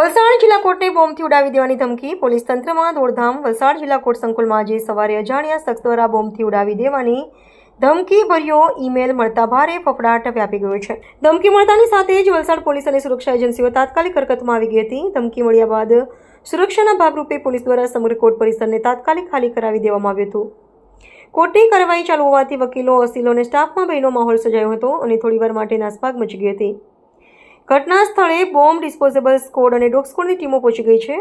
વલસાડ જિલ્લા કોર્ટને બોમ્બથી ઉડાવી દેવાની ધમકી. પોલીસ તંત્રમાં દોડધામ. વલસાડ જિલ્લા કોર્ટ સંકુલમાં આજે સવારે અજાણ્યા શખ્સ દ્વારા બોમ્બથી ઉડાવી દેવાની ધમકી ભર્યો ઈમેલ મળતા ભારે ફફડાટ વ્યાપી ગયો છે. ધમકી મળતાની સાથે જ વલસાડ પોલીસ અને સુરક્ષા એજન્સીઓ તાત્કાલિક હરકતમાં આવી ગઈ હતી. ધમકી મળ્યા બાદ સુરક્ષાના ભાગરૂપે પોલીસ દ્વારા સમગ્ર કોર્ટ પરિસરને તાત્કાલિક ખાલી કરાવી દેવામાં આવ્યું હતું. કોર્ટની કાર્યવાહી ચાલુ હોવાથી વકીલો, વસીલો અને સ્ટાફમાં ભયનો માહોલ સર્જાયો હતો અને થોડીવાર માટે નાસભાગ મચી ગઈ હતી. ઘટના સ્થળે બોમ્બ ડિસ્પોઝેબલ સ્કોડ અને ડોગ સ્કોડની ટીમો પહોંચી ગઈ છે.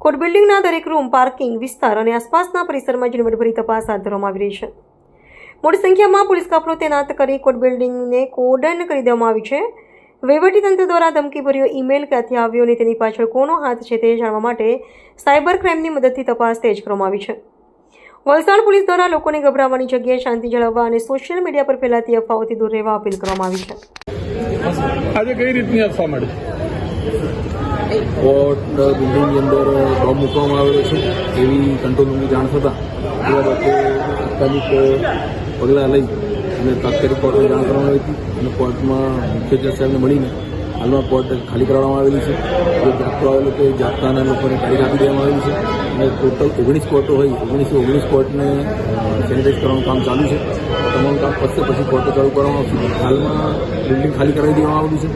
કોર્ટ બિલ્ડિંગના દરેક રૂમ, પાર્કિંગ, વિસ્તાર અને આસપાસના પરિસરમાં ઝીણવટભરી તપાસ હાથ ધરવામાં આવી રહી છે. મોટી સંખ્યામાં પોલીસ કાફલો તૈનાત કરી કોર્ટ બિલ્ડિંગને કોર્ડન કરી દેવામાં આવી છે. વહીવટીતંત્ર દ્વારા ધમકીભર્યો ઈમેલ ક્યાંથી આવ્યો અને તેની પાછળ કોનો હાથ છે તે જાણવા માટે સાયબર ક્રાઇમની મદદથી તપાસ તેજ કરવામાં આવી છે. વલસાડ પોલીસ દ્વારા લોકોને ગભરાવાની જગ્યાએ શાંતિ જાળવવા અને સોશિયલ મીડિયા પર ફેલાતી અફવાઓથી દૂર રહેવા અપીલ કરવામાં આવી છે. આજે કઈ રીતની અફવા મળી? કોર્ટ બિલ્ડિંગની અંદર બોમ્બ મૂકવામાં આવેલો છે, એવી કંટ્રોલ રૂમની જાણ થતાં એવા લોકો તાત્કાલિક પગલાં લઈ અને તાત્કાલિક કોર્ટને જાણ કરવામાં આવી હતી અને કોર્ટમાં મુખ્ય જજ સાહેબને મળીને હાલમાં કોર્ટ ખાલી કરાવવામાં આવેલી છે. જે જાગતો આવેલો તે જાગતાના લોકોને તારીખ આપી દેવામાં આવેલી છે. અને ટોટલ ઓગણીસ કોર્ટો હોય, ઓગણીસો ઓગણીસ કોર્ટને સેનિટાઈઝ કરવાનું કામ ચાલુ છે. તમામ કામ પતશે પછી કોર્ટે ચાલુ કરવામાં આવશે. હાલમાં બિલ્ડિંગ ખાલી કરાવી દેવામાં આવેલી છે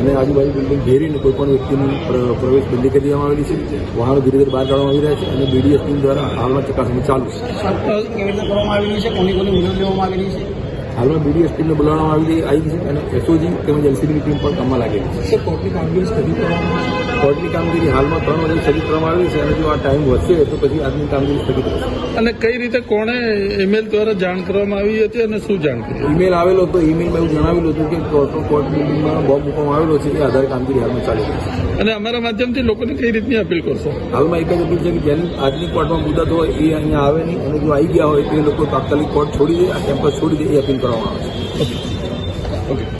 અને આજુબાજુ બિલ્ડિંગ ઘેરીને કોઈ પણ વ્યક્તિની પ્રવેશ બંધી કરી દેવામાં આવેલી છે. વાહનો ધીરે ધીરે બહાર કાઢવામાં આવી રહ્યા છે અને બીડીએસ ટીમ દ્વારા હાલમાં ચકાસણી ચાલુ છે. કરવામાં આવેલી છે? કોની કોની વિરોધ લેવામાં આવેલી છે? હાલમાં બીડીએસ ટીમને બોલાવવામાં આવી આવી છે અને એસઓજી તેમજ એલસીબીની ટીમ પણ કામમાં લાગેલી છે. સર કોર્ટની કામગીરી સ્થગિત કરવામાં કોર્ટની કામગીરી હાલમાં ત્રણ વાગે સ્થગિત કરવામાં આવી છે અને જો આ ટાઈમ વધશે તો પછી આજની કામગીરી સ્થગિત રહેશે. અને કઈ રીતે કોણે ઈમેલ દ્વારા જાણ કરવામાં આવી હતી અને શું જાણ કરી? ઈમેલ આવેલો હતો ઈમેલમાં એવું જણાવેલું હતું કે કોર્ટ કોર્ટ બિલ્ડિંગમાં બોમ્બ મૂકવામાં આવેલો છે એ આધારે કામગીરી હાલમાં ચાલી રહી છે. અને અમારા માધ્યમથી લોકોને કઈ રીતની અપીલ કરશો? હાલમાં એક જ અપીલ છે કે જેની આજની કોર્ટમાં મુદત હોય એ અહીંયા આવે નહીં અને જો આવી ગયા હોય તો એ લોકો તાત્કાલિક કોર્ટ છોડી દે આ કેમ્પસ છોડી દે એ અપીલ કરવામાં આવે છે ઓકે